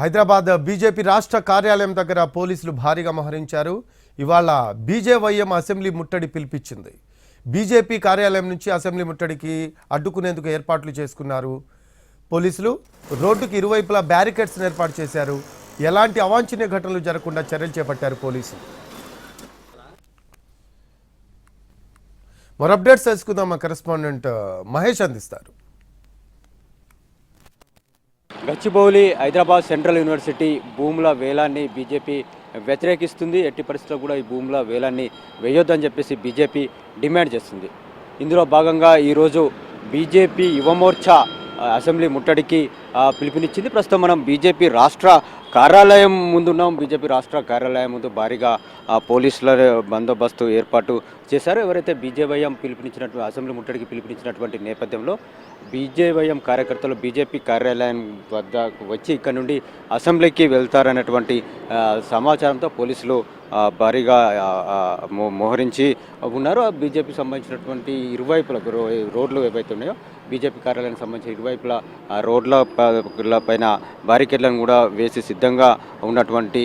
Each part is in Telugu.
హైదరాబాద్ బీజేపీ రాష్ట్ర కార్యాలయం దగ్గర పోలీసులు భారీగా మోహరించారు. ఇవాళ బీజేవైఎం అసెంబ్లీ ముట్టడి పిలిపించింది. బీజేపీ కార్యాలయం నుంచి అసెంబ్లీ ముట్టడికి అడ్డుకునేందుకు ఏర్పాట్లు చేసుకున్నారు పోలీసులు. రోడ్డుకి ఇరువైపులా బ్యారికేడ్స్ను ఏర్పాటు చేశారు. ఎలాంటి అవాంఛనీయ ఘటనలు జరగకుండా చర్యలు చేపట్టారు పోలీసులు. మరో అప్డేట్స్ తెలుసుకుందాం. మా కరెస్పాండెంట్ మహేష్ అందిస్తారు. గచ్చిబౌలి హైదరాబాద్ సెంట్రల్ యూనివర్సిటీ భూముల వేలాన్ని బీజేపీ వ్యతిరేకిస్తుంది. ఎట్టి పరిస్థితుల్లో కూడా ఈ భూముల వేలాన్ని వేయొద్దని చెప్పేసి బీజేపీ డిమాండ్ చేస్తుంది. ఇందులో భాగంగా ఈరోజు బీజేపీ యువమోర్చా అసెంబ్లీ ముట్టడికి పిలుపునిచ్చింది. ప్రస్తుతం మనం బీజేపీ రాష్ట్ర కార్యాలయం ముందున్నాం. బీజేపీ రాష్ట్ర కార్యాలయం ముందు భారీగా పోలీసుల బందోబస్తు ఏర్పాటు చేశారు. ఎవరైతే బీజేవైఎం పిలుపునిచ్చినటువంటి అసెంబ్లీ ముట్టడికి పిలుపునిచ్చినటువంటి నేపథ్యంలో బీజేవైఎం కార్యకర్తలు బీజేపీ కార్యాలయం వద్ద వచ్చి ఇక్కడ నుండి అసెంబ్లీకి వెళ్తారనేటువంటి సమాచారంతో పోలీసులు భారీగా మో- మోహరించి ఉన్నారు. ఆ సంబంధించినటువంటి ఇరువైపుల రో- రోడ్లు ఏవైతే ఉన్నాయో బీజేపీ కార్యాలయానికి సంబంధించిన ఇరువైపుల రోడ్ల పైన బారికేడ్లను కూడా వేసి సిద్ధంగా ఉన్నటువంటి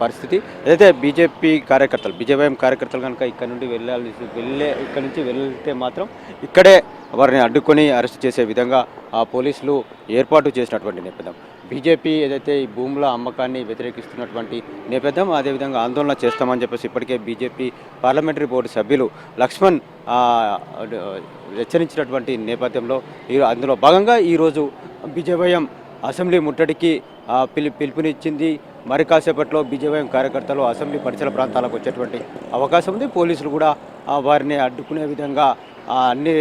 పరిస్థితి. ఏదైతే బీజేపీ కార్యకర్తలు బీజేపీ కార్యకర్తలు కనుక ఇక్కడ నుండి వెళ్ళాలి వెళ్ళే ఇక్కడ నుంచి వెళ్తే మాత్రం ఇక్కడే వారిని అడ్డుకొని అరెస్ట్ చేసే విధంగా ఆ పోలీసులు ఏర్పాటు చేసినటువంటి నేపథ్యం. బీజేపీ ఏదైతే ఈ భూముల అమ్మకాన్ని వ్యతిరేకిస్తున్నటువంటి నేపథ్యం అదేవిధంగా ఆందోళన చేస్తామని చెప్పేసి ఇప్పటికే బీజేపీ పార్లమెంటరీ బోర్డు సభ్యులు లక్ష్మణ్ హెచ్చరించినటువంటి నేపథ్యంలో ఈ అందులో భాగంగా ఈరోజు బీజేవైఎం అసెంబ్లీ ముట్టడికి పిలి పిలు పిలుపునిచ్చింది. మరి కాసేపట్లో బీజేపీ కార్యకర్తలు అసెంబ్లీ పరిసర ప్రాంతాలకు వచ్చేటువంటి అవకాశం ఉంది. పోలీసులు కూడా వారిని అడ్డుకునే విధంగా అన్ని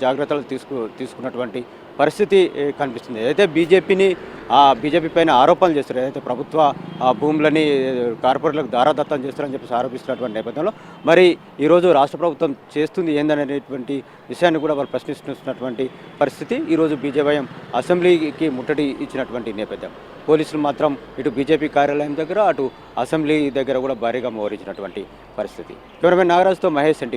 జాగ్రత్తలు తీసుకు తీసుకున్నటువంటి పరిస్థితి కనిపిస్తుంది. అయితే బీజేపీని బీజేపీ పైన ఆరోపణలు చేస్తారు ఏదైతే ప్రభుత్వ ఆ, భూములని కార్పొరేట్లకు దారాదత్తం చేస్తారని చెప్పేసి ఆరోపిస్తున్నటువంటి నేపథ్యంలో మరి ఈరోజు రాష్ట్ర ప్రభుత్వం చేస్తుంది ఏందనేటువంటి విషయాన్ని కూడా వారు ప్రశ్నిస్తున్నటువంటి పరిస్థితి ఈరోజు బీజేవైఎం అసెంబ్లీకి ముట్టడి ఇచ్చినటువంటి నేపథ్యం. పోలీసులు మాత్రం ఇటు బీజేపీ కార్యాలయం దగ్గర అటు అసెంబ్లీ దగ్గర కూడా భారీగా మోహరించినటువంటి పరిస్థితి. Cameraman నాగరాజుతో Mahesh NT